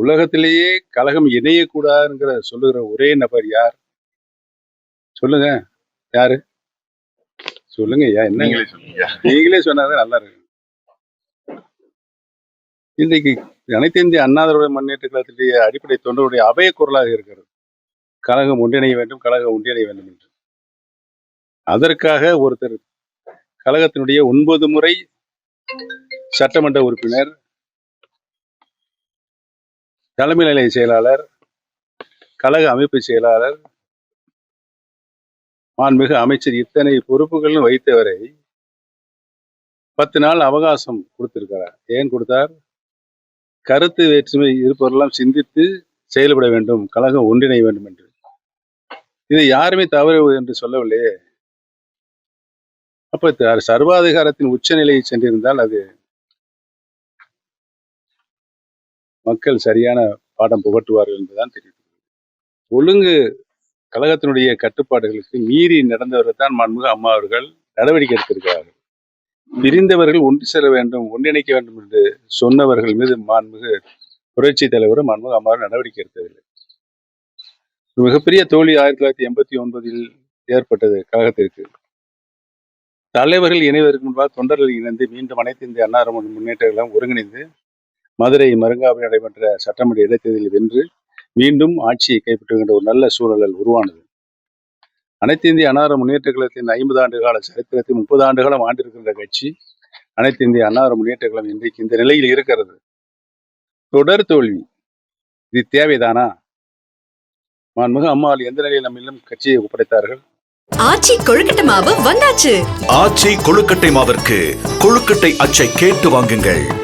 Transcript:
உலகத்திலேயே கழகம் இணையக்கூடாதுங்கிற சொல்லுகிற ஒரே நபர் யார்? சொல்லுங்க. யாரு? சொல்லுங்க ஐயா என்ன? நீங்களே சொல்லுங்க. நீங்களே சொன்னாதான் நல்லா இருக்கும். இன்றைக்கு அனைத்து இந்திய அண்ணா திராவிட முன்னேற்ற கழகத்தினுடைய அடிப்படை தொண்டருடைய அபய குரலாக இருக்கிறது. கழகம் ஒன்றிணைய வேண்டும் கழகம் ஒன்றிணைய வேண்டும் என்று. அதற்காக ஒருத்தர் கழகத்தினுடைய ஒன்பது முறை சட்டமன்ற உறுப்பினர் தலைமை நிலைய செயலாளர் கழக அமைப்பு செயலாளர் மாண்புமிகு அமைச்சர் இத்தனை பொறுப்புகளும் வைத்தவரை பத்து நாள் அவகாசம் கொடுத்திருக்கிறார். ஏன் கொடுத்தார்? கருத்து வேற்றுமை இருப்பவரெல்லாம் சிந்தித்து செயல்பட வேண்டும் கழகம் ஒன்றிணைய வேண்டும் என்று. இதை யாருமே தவறு என்று சொல்லவில்லையே. அப்ப சர்வாதிகாரத்தின் உச்சநிலையை சென்றிருந்தால் அது மக்கள் சரியான பாடம் புகட்டுவார்கள் என்றுதான் தெரியுது ஒழுங்கு கழகத்தினுடைய கட்டுப்பாடுகளுக்கு மீறி நடந்தவர்கள் தான் மன்முக அம்மா அவர்கள் நடவடிக்கை எடுத்திருக்கிறார்கள். பிரிந்தவர்கள் ஒன்று செல்ல வேண்டும் ஒன்றிணைக்க வேண்டும் என்று சொன்னவர்கள் மீது மாண்புமிகு புரட்சி தலைவரும் மாண்புமிகு அம்மா நடவடிக்கை எடுத்ததில்லை. மிகப்பெரிய தோல்வி ஆயிரத்தி தொள்ளாயிரத்தி எண்பத்தி ஒன்பதில் ஏற்பட்டது கழகத்திற்கு. தலைவர்கள் இணைவதற்கு முன்பாக தொண்டர்கள் இணைந்து மீண்டும் அனைத்து இந்திய அன்னாரம் முன்னேற்றங்களும் ஒருங்கிணைந்து மதுரை மருங்காவில் நடைபெற்ற சட்டமன்ற இடைத்தேர்தலில் வென்று மீண்டும் ஆட்சியை கைப்பற்றுகின்ற ஒரு நல்ல சூழல் உருவானது. அனைத்து இந்திய அன்னார முன்னேற்ற கழகத்தின் ஐம்பது ஆண்டு கால சரித்திரத்தில் முப்பது ஆண்டு காலம் ஆண்டிருக்கின்ற கட்சி அனைத்து இந்திய அன்னார முன்னேற்ற கழகம் இன்றைக்கு இந்த நிலையில் இருக்கிறது. தொடர் தோல்வி. இது தேவைதானா? மாண்புமிகு அம்மாவில் எந்த நிலையில் நம்மிடம் கட்சியை ஒப்படைத்தார்கள்? ஆச்சி கொழுக்கட்டை மாவு வந்தாச்சு. ஆச்சி கொழுக்கட்டை மாவிற்கு கொழுக்கட்டை அச்சை கேட்டு வாங்குங்கள்.